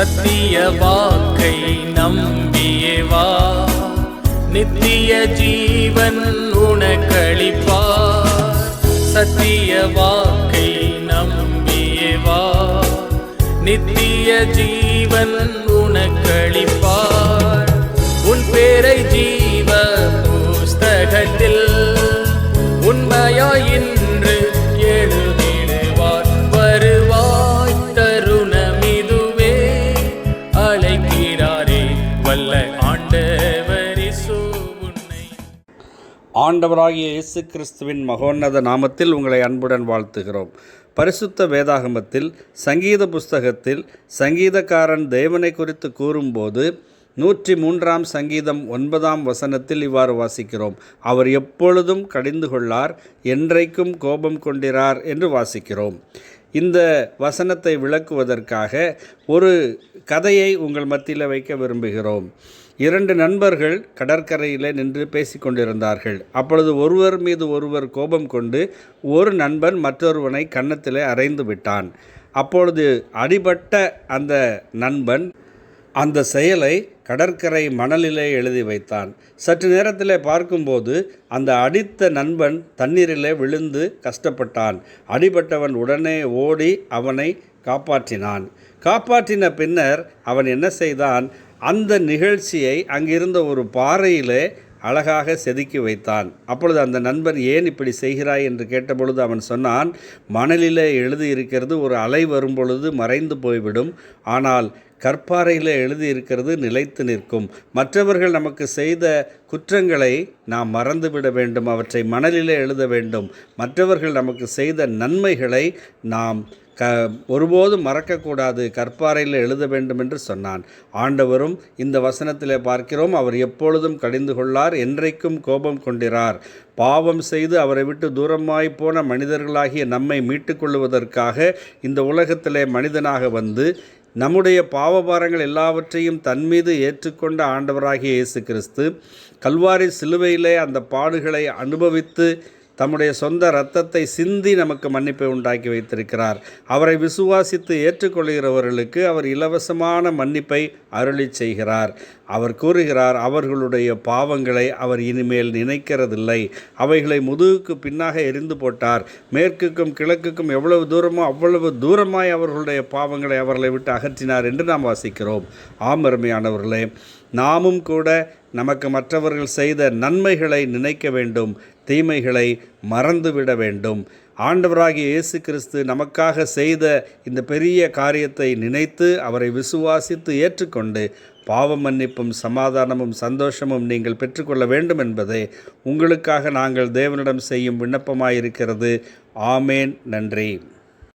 சத்திய வாக்கை நம்பியே வா நித்திய ஜீவன் உனக்களிப்பா? சத்திய வாக்கை நம்பியே வா நித்திய ஜீவன் உனக்களிப்பார் உன் பேரை ஜீவ புஸ்தகத்தில் உண்மையாயின் ஆண்டவராகிய இயேசு கிறிஸ்துவின் மகோன்னத நாமத்தில் உங்களை அன்புடன் வாழ்த்துகிறோம். பரிசுத்த வேதாகமத்தில் சங்கீத புஸ்தகத்தில் சங்கீதக்காரன் தேவனை குறித்து கூறும்போது நூற்றி மூன்றாம் சங்கீதம் ஒன்பதாம் வசனத்தில் இவ்வாறு வாசிக்கிறோம். அவர் எப்பொழுதும் கடிந்து கொள்ளார் என்றைக்கும் கோபம் கொண்டிறார் என்று வாசிக்கிறோம். இந்த வசனத்தை விளக்குவதற்காக ஒரு கதையை உங்கள் மத்தியில் வைக்க விரும்புகிறோம். இரண்டு நண்பர்கள் கடற்கரையில் நின்று பேசிக்கொண்டிருந்தார்கள். அப்பொழுது ஒருவர் மீது ஒருவர் கோபம் கொண்டு ஒரு நண்பன் மற்றொருவனை கன்னத்தில் அரைந்து விட்டான். அப்பொழுது அடிபட்ட அந்த நண்பன் அந்த செயலை கடற்கரை மணலிலே எழுதி வைத்தான். சற்று நேரத்தில் பார்க்கும்போது அந்த அடித்த நண்பன் தண்ணீரிலே விழுந்து கஷ்டப்பட்டான். அடிபட்டவன் உடனே ஓடி அவனை காப்பாற்றினான். காப்பாற்றின பின்னர் அவன் என்ன செய்தான்? அந்த நிகழ்ச்சியை அங்கிருந்த ஒரு பாறையிலே அழகாக செதுக்கி வைத்தான். அப்பொழுது அந்த நண்பன் ஏன் இப்படி செய்கிறாய் என்று கேட்டபொழுது அவன் சொன்னான் மணலிலே எழுதியிருக்கிறது ஒரு அலை வரும் பொழுது மறைந்து போய்விடும். ஆனால் கற்பாறையில் எழுதியிருக்கிறது நிலைத்து நிற்கும். மற்றவர்கள் நமக்கு செய்த குற்றங்களை நாம் மறந்துவிட வேண்டும். அவற்றை மணலிலே எழுத வேண்டும். மற்றவர்கள் நமக்கு செய்த நன்மைகளை நாம் க ஒருபோதும் மறக்கக்கூடாது. கற்பாறையில் எழுத வேண்டும் என்று சொன்னான். ஆண்டவரும் இந்த வசனத்திலே பார்க்கிறோம் அவர் எப்பொழுதும் கடிந்து கொள்ளார் என்றைக்கும் கோபம் கொண்டிறார் பாவம் செய்து அவரை விட்டு தூரமாய் போன மனிதர்களாகிய நம்மை மீட்டுக்கொள்வதற்காக இந்த உலகத்திலே மனிதனாக வந்து நம்முடைய பாவபாரங்கள் எல்லாவற்றையும் தன் மீது ஏற்றுக்கொண்ட ஆண்டவராகிய இயேசு கிறிஸ்து கல்வாரி சிலுவையிலே அந்த பாடுகளை அனுபவித்து தம்முடைய சொந்த இரத்தத்தை சிந்தி நமக்கு மன்னிப்பை உண்டாக்கி வைத்திருக்கிறார். அவரை விசுவாசித்து ஏற்றுக்கொள்கிறவர்களுக்கு அவர் இலவசமான மன்னிப்பை அருளி செய்கிறார். அவர் கூறுகிறார் அவர்களுடைய பாவங்களை அவர் இனிமேல் நினைக்கிறதில்லை. அவைகளை முதுகுக்கு பின்னாக எரிந்து போட்டார். மேற்குக்கும் கிழக்குக்கும் எவ்வளவு தூரமோ அவ்வளவு தூரமாய் அவர்களுடைய பாவங்களை அவர்களை விட்டு அகற்றினார் என்று நாம் வாசிக்கிறோம். ஆமருமையானவர்களே நாமும் கூட நமக்கு மற்றவர்கள் செய்த நன்மைகளை நினைக்க வேண்டும். தீமைகளை மறந்துவிட வேண்டும். ஆண்டவராகிய இயேசு கிறிஸ்து நமக்காக செய்த இந்த பெரிய காரியத்தை நினைத்து அவரை விசுவாசித்து ஏற்றுக்கொண்டு பாவ மன்னிப்பும் சமாதானமும் சந்தோஷமும் நீங்கள் பெற்றுக்கொள்ள வேண்டும் என்பதே உங்களுக்காக நாங்கள் தேவனிடம் செய்யும் விண்ணப்பமாயிருக்கிறது. ஆமேன். நன்றி.